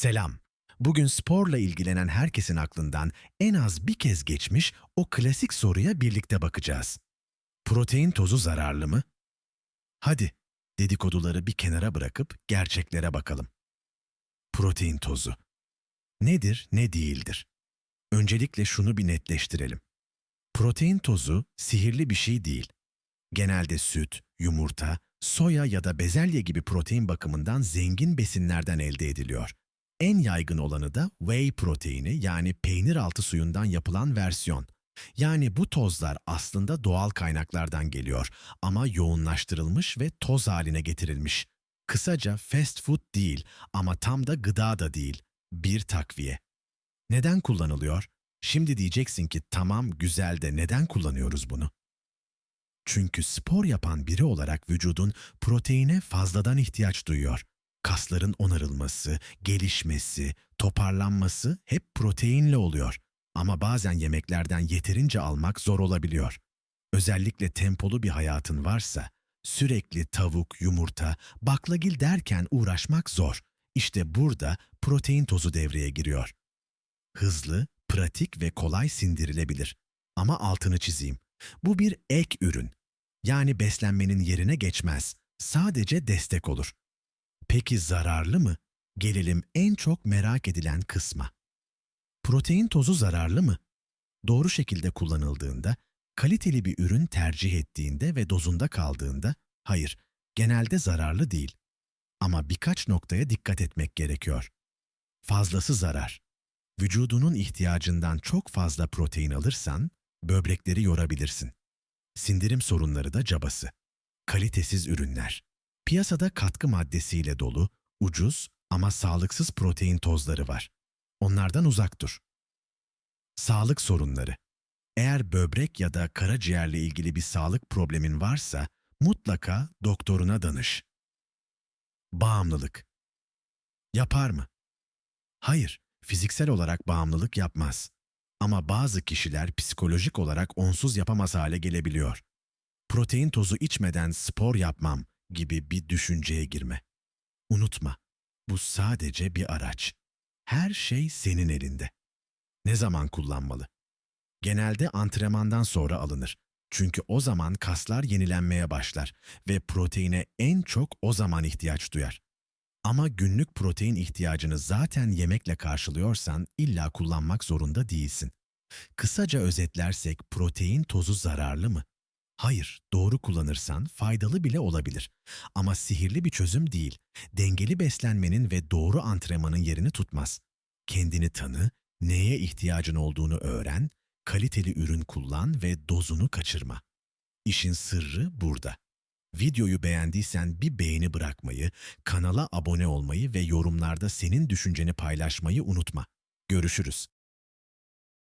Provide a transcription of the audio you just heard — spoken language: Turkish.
Selam. Bugün sporla ilgilenen herkesin aklından en az bir kez geçmiş o klasik soruya birlikte bakacağız. Protein tozu zararlı mı? Hadi dedikoduları bir kenara bırakıp gerçeklere bakalım. Protein tozu. Nedir, ne değildir? Öncelikle şunu bir netleştirelim. Protein tozu sihirli bir şey değil. Genelde süt, yumurta, soya ya da bezelye gibi protein bakımından zengin besinlerden elde ediliyor. En yaygın olanı da whey proteini yani peynir altı suyundan yapılan versiyon. Yani bu tozlar aslında doğal kaynaklardan geliyor ama yoğunlaştırılmış ve toz haline getirilmiş. Kısaca fast food değil ama tam da gıda da değil, bir takviye. Neden kullanılıyor? Şimdi diyeceksin ki tamam güzel de neden kullanıyoruz bunu? Çünkü spor yapan biri olarak vücudun proteine fazladan ihtiyaç duyuyor. Kasların onarılması, gelişmesi, toparlanması hep proteinle oluyor. Ama bazen yemeklerden yeterince almak zor olabiliyor. Özellikle tempolu bir hayatın varsa, sürekli tavuk, yumurta, baklagil derken uğraşmak zor. İşte burada protein tozu devreye giriyor. Hızlı, pratik ve kolay sindirilebilir. Ama altını çizeyim. Bu bir ek ürün. Yani beslenmenin yerine geçmez. Sadece destek olur. Peki zararlı mı? Gelelim en çok merak edilen kısma. Protein tozu zararlı mı? Doğru şekilde kullanıldığında, kaliteli bir ürün tercih ettiğinde ve dozunda kaldığında, hayır, genelde zararlı değil. Ama birkaç noktaya dikkat etmek gerekiyor. Fazlası zarar. Vücudunun ihtiyacından çok fazla protein alırsan, böbrekleri yorabilirsin. Sindirim sorunları da cabası. Kalitesiz ürünler. Piyasada katkı maddesiyle dolu, ucuz ama sağlıksız protein tozları var. Onlardan uzak dur. Sağlık sorunları. Eğer böbrek ya da karaciğerle ilgili bir sağlık problemin varsa mutlaka doktoruna danış. Bağımlılık. Yapar mı? Hayır, fiziksel olarak bağımlılık yapmaz. Ama bazı kişiler psikolojik olarak onsuz yapamaz hale gelebiliyor. Protein tozu içmeden spor yapmam gibi bir düşünceye girme. Unutma, bu sadece bir araç. Her şey senin elinde. Ne zaman kullanmalı? Genelde antrenmandan sonra alınır. Çünkü o zaman kaslar yenilenmeye başlar ve proteine en çok o zaman ihtiyaç duyar. Ama günlük protein ihtiyacını zaten yemekle karşılıyorsan illa kullanmak zorunda değilsin. Kısaca özetlersek protein tozu zararlı mı? Hayır, doğru kullanırsan faydalı bile olabilir. Ama sihirli bir çözüm değil. Dengeli beslenmenin ve doğru antrenmanın yerini tutmaz. Kendini tanı, neye ihtiyacın olduğunu öğren, kaliteli ürün kullan ve dozunu kaçırma. İşin sırrı burada. Videoyu beğendiysen bir beğeni bırakmayı, kanala abone olmayı ve yorumlarda senin düşünceni paylaşmayı unutma. Görüşürüz.